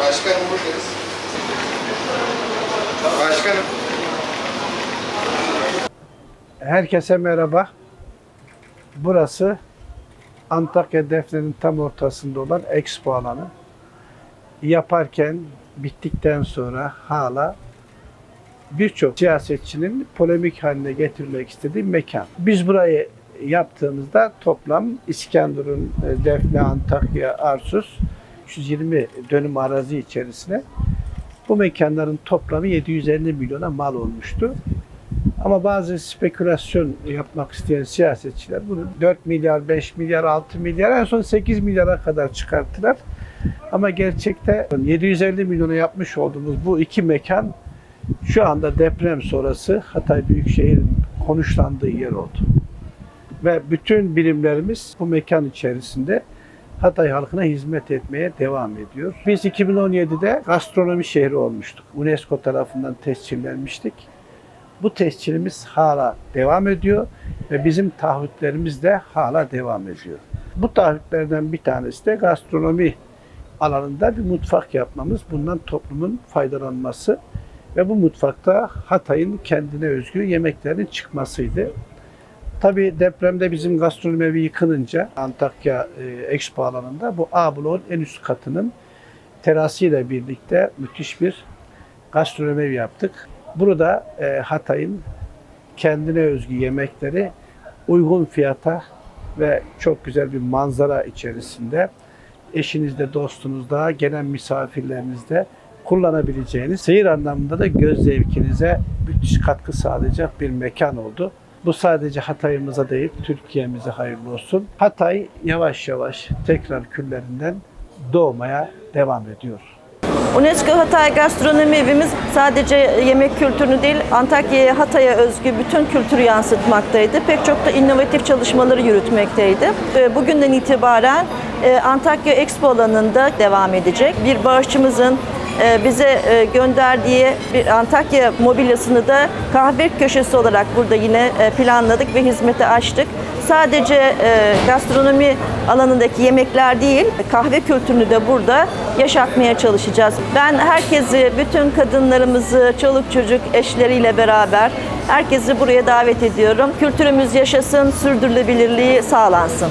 Başkanım buradayız. Başkanım. Herkese merhaba. Burası Antakya Defne'nin tam ortasında olan expo alanı. Yaparken, bittikten sonra hala birçok siyasetçinin polemik haline getirmek istediği mekan. Biz burayı yaptığımızda toplam İskenderun, Defne, Antakya, Arsus 120 dönüm arazi içerisine bu mekanların toplamı 750 milyona mal olmuştu. Ama bazı spekülasyon yapmak isteyen siyasetçiler bunu 4 milyar, 5 milyar, 6 milyar en son 8 milyara kadar çıkarttılar. Ama gerçekte 750 milyona yapmış olduğumuz bu iki mekan şu anda deprem sonrası Hatay Büyükşehir'in konuşlandığı yer oldu. Ve bütün birimlerimiz bu mekan içerisinde Hatay halkına hizmet etmeye devam ediyor. Biz 2017'de gastronomi şehri olmuştuk. UNESCO tarafından tescillenmiştik. Bu tescilimiz hala devam ediyor ve bizim taahhütlerimiz de hala devam ediyor. Bu taahhütlerden bir tanesi de gastronomi alanında bir mutfak yapmamız, bundan toplumun faydalanması ve bu mutfakta Hatay'ın kendine özgü yemeklerin çıkmasıydı. Tabii depremde bizim gastronomi evi yıkılınca Antakya e, Expo alanında bu A bloğun en üst katının terasıyla birlikte müthiş bir gastronomi evi yaptık. Burada e, Hatay'ın kendine özgü yemekleri uygun fiyata ve çok güzel bir manzara içerisinde eşinizde, dostunuzda, gelen misafirlerinizde kullanabileceğiniz seyir anlamında da göz zevkinize müthiş katkı sağlayacak bir mekan oldu. Bu sadece Hatay'ımıza değil, Türkiye'mize hayırlı olsun. Hatay yavaş yavaş tekrar küllerinden doğmaya devam ediyor. UNESCO Hatay Gastronomi Evimiz sadece yemek kültürünü değil, Antakya'ya, Hatay'a özgü bütün kültürü yansıtmaktaydı. Pek çok da inovatif çalışmaları yürütmekteydi. Bugünden itibaren e, Antakya Expo alanında devam edecek. Bir bağışçımızın bize e, gönderdiği bir Antakya mobilyasını da kahve köşesi olarak burada yine e, planladık ve hizmete açtık. Sadece e, gastronomi alanındaki yemekler değil, kahve kültürünü de burada yaşatmaya çalışacağız. Ben herkesi, bütün kadınlarımızı, çoluk çocuk eşleriyle beraber herkesi buraya davet ediyorum. Kültürümüz yaşasın, sürdürülebilirliği sağlansın.